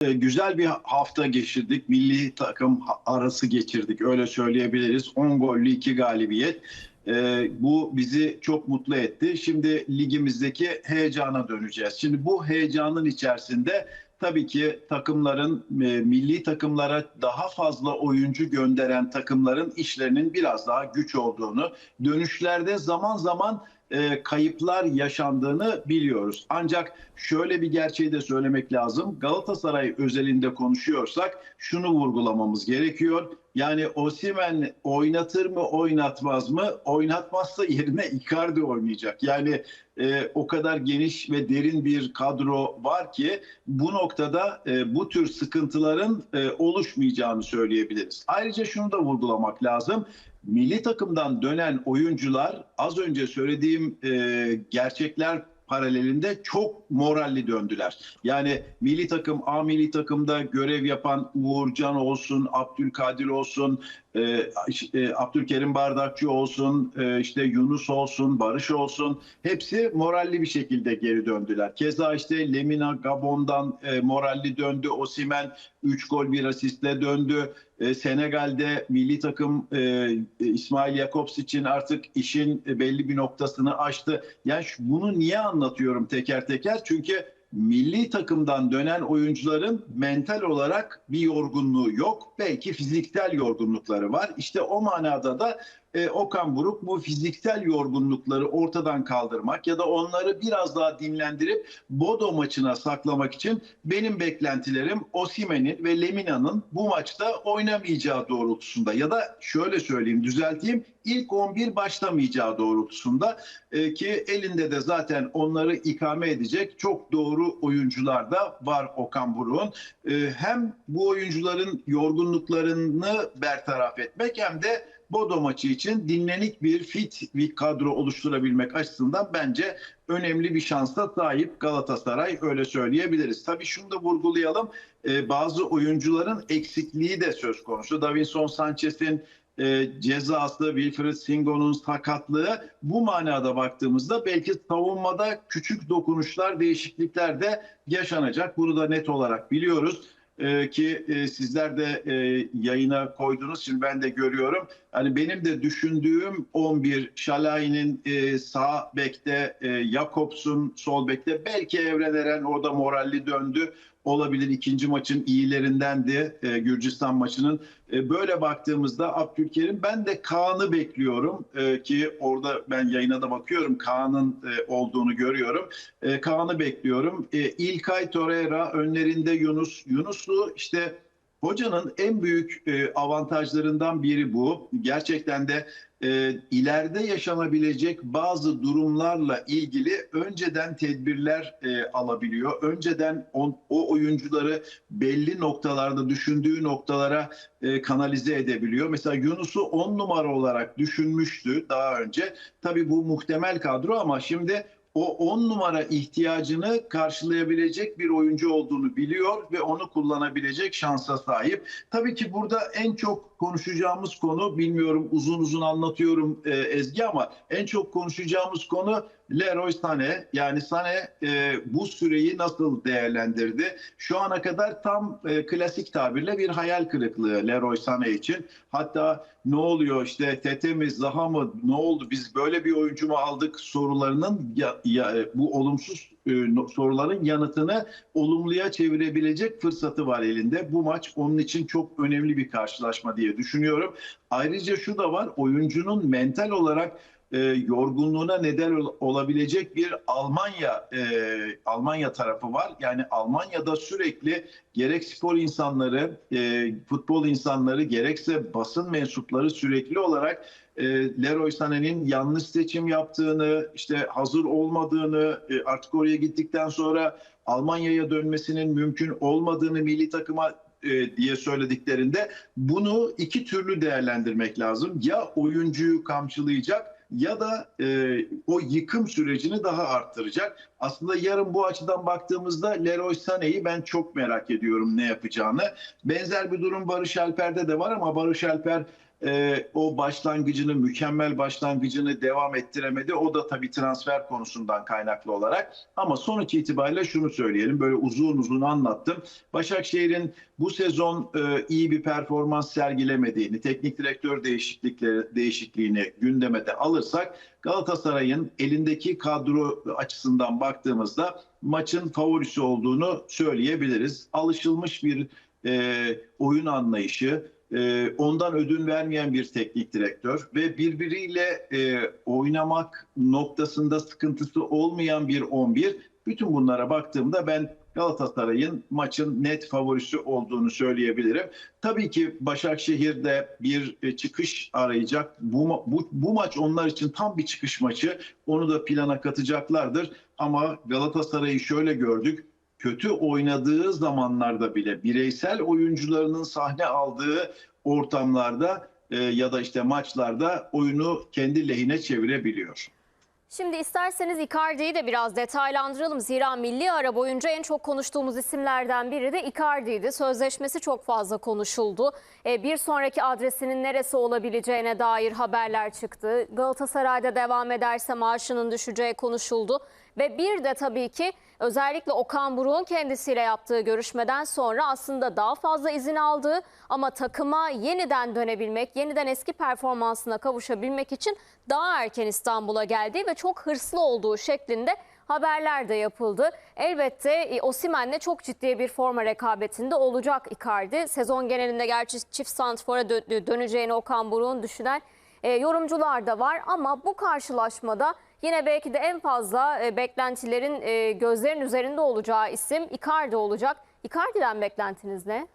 e, güzel bir hafta geçirdik. Milli takım arası geçirdik. Öyle söyleyebiliriz. 10 gollü 2 galibiyet. E, bu bizi çok mutlu etti. Şimdi ligimizdeki heyecana döneceğiz. Şimdi bu heyecanın içerisinde tabii ki takımların e, milli takımlara daha fazla oyuncu gönderen takımların işlerinin biraz daha güç olduğunu, dönüşlerde zaman zaman e, kayıplar yaşandığını biliyoruz. Ancak şöyle bir gerçeği de söylemek lazım. Galatasaray özelinde konuşuyorsak şunu vurgulamamız gerekiyor. Yani Osimen oynatır mı oynatmaz mı? Oynatmazsa yerine Icardi oynayacak. Yani e, o kadar geniş ve derin bir kadro var ki bu noktada e, bu tür sıkıntıların e, oluşmayacağını söyleyebiliriz. Ayrıca şunu da vurgulamak lazım. Milli takımdan dönen oyuncular az önce söylediğim e, gerçekler paralelinde çok moralli döndüler. Yani milli takım A milli takımda görev yapan Uğurcan olsun, Abdülkadir olsun, e, e, Abdülkerim Bardakçı olsun, e, işte Yunus olsun, Barış olsun hepsi moralli bir şekilde geri döndüler. Keza işte Lemina Gabon'dan e, moralli döndü. Osimen 3 gol bir asistle döndü. Senegal'de milli takım İsmail Jakobs için artık işin belli bir noktasını aştı. Yani bunu niye anlatıyorum teker teker? Çünkü milli takımdan dönen oyuncuların mental olarak bir yorgunluğu yok. Belki fiziksel yorgunlukları var. İşte o manada da e, Okan Buruk bu fiziksel yorgunlukları ortadan kaldırmak ya da onları biraz daha dinlendirip Bodo maçına saklamak için benim beklentilerim Osimen'in ve Lemina'nın bu maçta oynamayacağı doğrultusunda ya da şöyle söyleyeyim düzelteyim ilk 11 başlamayacağı doğrultusunda e, ki elinde de zaten onları ikame edecek çok doğru oyuncular da var Okan Buruk'un. E, hem bu oyuncuların yorgunluklarını bertaraf etmek hem de Bodo maçı için dinlenik bir fit bir kadro oluşturabilmek açısından bence önemli bir şansa sahip Galatasaray öyle söyleyebiliriz. Tabii şunu da vurgulayalım. Ee, bazı oyuncuların eksikliği de söz konusu. Davinson Sanchez'in e, cezası, Wilfred Singo'nun sakatlığı bu manada baktığımızda belki savunmada küçük dokunuşlar, değişiklikler de yaşanacak. Bunu da net olarak biliyoruz. Ee, ki e, sizler de e, yayına koydunuz. Şimdi ben de görüyorum. Hani benim de düşündüğüm 11 Şalay'ın e, sağ bekte, e, Jakobs'un sol bekte. Belki Evren Eren orada moralli döndü. Olabilir ikinci maçın iyilerindendi e, Gürcistan maçının. E, böyle baktığımızda Abdülkerim ben de Kaan'ı bekliyorum e, ki orada ben yayına da bakıyorum Kaan'ın e, olduğunu görüyorum. E, Kaan'ı bekliyorum. E, İlkay Torreira önlerinde Yunus. Yunuslu işte hocanın en büyük e, avantajlarından biri bu. Gerçekten de e, ileride yaşanabilecek bazı durumlarla ilgili önceden tedbirler e, alabiliyor. Önceden o oyuncuları belli noktalarda düşündüğü noktalara e, kanalize edebiliyor. Mesela Yunus'u 10 numara olarak düşünmüştü daha önce. Tabii bu muhtemel kadro ama şimdi o 10 numara ihtiyacını karşılayabilecek bir oyuncu olduğunu biliyor ve onu kullanabilecek şansa sahip. Tabii ki burada en çok konuşacağımız konu bilmiyorum uzun uzun anlatıyorum e, Ezgi ama en çok konuşacağımız konu Leroy Sané. Yani Sané e, bu süreyi nasıl değerlendirdi? Şu ana kadar tam e, klasik tabirle bir hayal kırıklığı Leroy Sané için. Hatta ne oluyor işte Tete mi Zaha mı ne oldu biz böyle bir oyuncu mu aldık sorularının ya, ya, bu olumsuz e, soruların yanıtını olumluya çevirebilecek fırsatı var elinde. Bu maç onun için çok önemli bir karşılaşma diye düşünüyorum. Ayrıca şu da var oyuncunun mental olarak e, yorgunluğuna neden ol- olabilecek bir Almanya e, Almanya tarafı var. Yani Almanya'da sürekli gerek spor insanları, e, futbol insanları, gerekse basın mensupları sürekli olarak e, Leroy Sané'nin yanlış seçim yaptığını, işte hazır olmadığını, e, artık oraya gittikten sonra Almanya'ya dönmesinin mümkün olmadığını milli takıma e, diye söylediklerinde bunu iki türlü değerlendirmek lazım. Ya oyuncuyu kamçılayacak ya da e, o yıkım sürecini daha arttıracak. Aslında yarın bu açıdan baktığımızda Leroy Sané'yi ben çok merak ediyorum ne yapacağını. Benzer bir durum Barış Alper'de de var ama Barış Alper e, o başlangıcını, mükemmel başlangıcını devam ettiremedi. O da tabii transfer konusundan kaynaklı olarak. Ama sonuç itibariyle şunu söyleyelim. Böyle uzun uzun anlattım. Başakşehir'in bu sezon e, iyi bir performans sergilemediğini, teknik direktör değişiklikleri değişikliğini gündeme de alırsak Galatasaray'ın elindeki kadro açısından baktığımızda maçın favorisi olduğunu söyleyebiliriz. Alışılmış bir e, oyun anlayışı, e, ondan ödün vermeyen bir teknik direktör ve birbiriyle e, oynamak noktasında sıkıntısı olmayan bir 11. Bütün bunlara baktığımda ben Galatasaray'ın maçın net favorisi olduğunu söyleyebilirim. Tabii ki Başakşehir'de bir e, çıkış arayacak. Bu, bu, bu maç onlar için tam bir çıkış maçı. Onu da plana katacaklardır. Ama Galatasaray'ı şöyle gördük. Kötü oynadığı zamanlarda bile bireysel oyuncularının sahne aldığı ortamlarda e, ya da işte maçlarda oyunu kendi lehine çevirebiliyor. Şimdi isterseniz Icardi'yi de biraz detaylandıralım. Zira milli ara boyunca en çok konuştuğumuz isimlerden biri de Icardi'ydi. Sözleşmesi çok fazla konuşuldu. E, Bir sonraki adresinin neresi olabileceğine dair haberler çıktı. Galatasaray'da devam ederse maaşının düşeceği konuşuldu. Ve bir de tabii ki özellikle Okan Buruk'un kendisiyle yaptığı görüşmeden sonra aslında daha fazla izin aldığı ama takıma yeniden dönebilmek, yeniden eski performansına kavuşabilmek için daha erken İstanbul'a geldiği ve çok hırslı olduğu şeklinde haberler de yapıldı. Elbette e, Osimhen'le çok ciddi bir forma rekabetinde olacak Icardi. Sezon genelinde gerçi çift santrfora dö- döneceğini Okan Buruk'un düşünen e, yorumcular da var ama bu karşılaşmada yine belki de en fazla e, beklentilerin e, gözlerin üzerinde olacağı isim Icardi olacak. Icardi'den beklentiniz ne?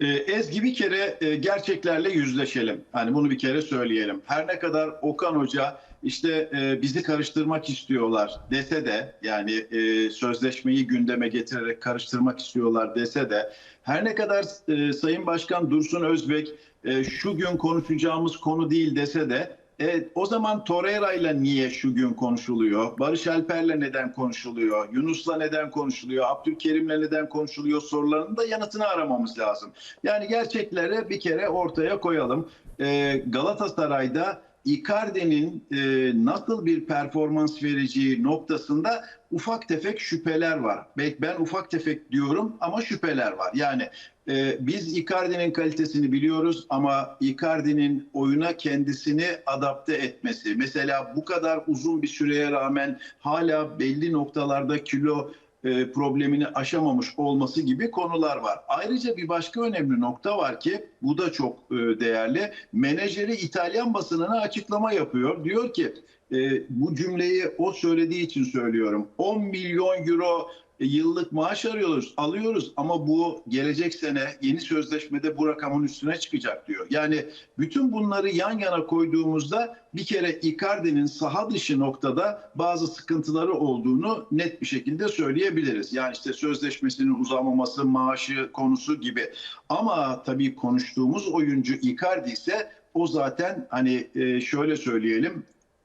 Ee, Ezgi bir kere e, gerçeklerle yüzleşelim. Hani bunu bir kere söyleyelim. Her ne kadar Okan Hoca işte e, bizi karıştırmak istiyorlar dese de yani e, sözleşmeyi gündeme getirerek karıştırmak istiyorlar dese de her ne kadar e, Sayın Başkan Dursun Özbek e, şu gün konuşacağımız konu değil dese de Evet, o zaman Torreira ile niye şu gün konuşuluyor? Barış Alper'le neden konuşuluyor? Yunus'la neden konuşuluyor? Abdülkerim'le neden konuşuluyor? Sorularının da yanıtını aramamız lazım. Yani gerçekleri bir kere ortaya koyalım. Ee, Galatasaray'da Icardi'nin e, nasıl bir performans vereceği noktasında ufak tefek şüpheler var. Belki ben ufak tefek diyorum ama şüpheler var. Yani e, biz Icardi'nin kalitesini biliyoruz ama Icardi'nin oyuna kendisini adapte etmesi, mesela bu kadar uzun bir süreye rağmen hala belli noktalarda kilo e, problemini aşamamış olması gibi konular var. Ayrıca bir başka önemli nokta var ki bu da çok e, değerli. Menajeri İtalyan basınına açıklama yapıyor. Diyor ki e, bu cümleyi o söylediği için söylüyorum. 10 milyon euro yıllık maaş arıyoruz, alıyoruz ama bu gelecek sene yeni sözleşmede bu rakamın üstüne çıkacak diyor. Yani bütün bunları yan yana koyduğumuzda bir kere Icardi'nin saha dışı noktada bazı sıkıntıları olduğunu net bir şekilde söyleyebiliriz. Yani işte sözleşmesinin uzamaması, maaşı konusu gibi. Ama tabii konuştuğumuz oyuncu Icardi ise o zaten hani e, şöyle söyleyelim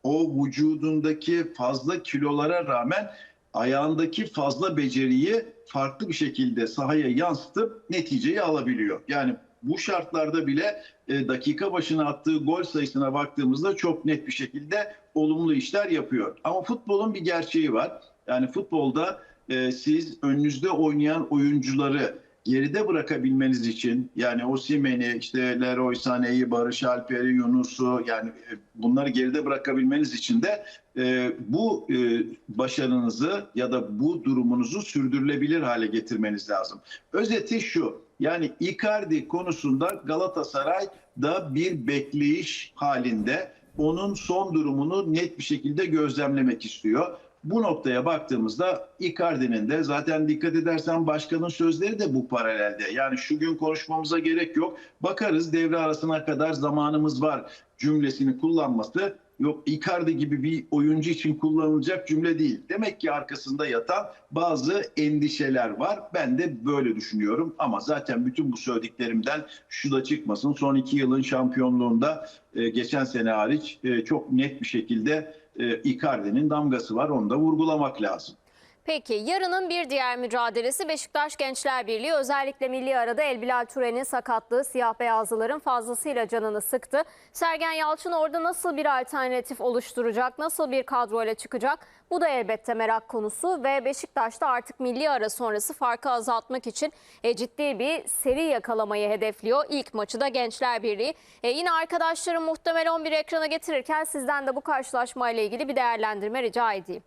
o vücudundaki fazla kilolara rağmen ayağındaki fazla beceriyi farklı bir şekilde sahaya yansıtıp neticeyi alabiliyor. Yani bu şartlarda bile e, dakika başına attığı gol sayısına baktığımızda çok net bir şekilde olumlu işler yapıyor. Ama futbolun bir gerçeği var. Yani futbolda e, siz önünüzde oynayan oyuncuları geride bırakabilmeniz için yani Osimhen'i, işte Leroy Sané'yi, Barış Alper'i, Yunus'u yani e, bunları geride bırakabilmeniz için de e, bu e, başarınızı ya da bu durumunuzu sürdürülebilir hale getirmeniz lazım. Özeti şu. Yani Icardi konusunda Galatasaray da bir bekleyiş halinde onun son durumunu net bir şekilde gözlemlemek istiyor. Bu noktaya baktığımızda Icardi'nin de zaten dikkat edersen başkanın sözleri de bu paralelde. Yani şu gün konuşmamıza gerek yok. Bakarız devre arasına kadar zamanımız var cümlesini kullanması yok Icardi gibi bir oyuncu için kullanılacak cümle değil. Demek ki arkasında yatan bazı endişeler var. Ben de böyle düşünüyorum ama zaten bütün bu söylediklerimden şu da çıkmasın. Son iki yılın şampiyonluğunda e, geçen sene hariç e, çok net bir şekilde e, Icardi'nin damgası var. Onu da vurgulamak lazım. Peki yarının bir diğer mücadelesi Beşiktaş Gençler Birliği özellikle milli arada Elbilal Ture'nin sakatlığı siyah beyazlıların fazlasıyla canını sıktı. Sergen Yalçın orada nasıl bir alternatif oluşturacak, nasıl bir kadroyla çıkacak? Bu da elbette merak konusu ve Beşiktaş'ta artık milli ara sonrası farkı azaltmak için e, ciddi bir seri yakalamayı hedefliyor. İlk maçı da Gençler Birliği. E, yine arkadaşlarım muhtemel 11 ekrana getirirken sizden de bu karşılaşmayla ilgili bir değerlendirme rica edeyim.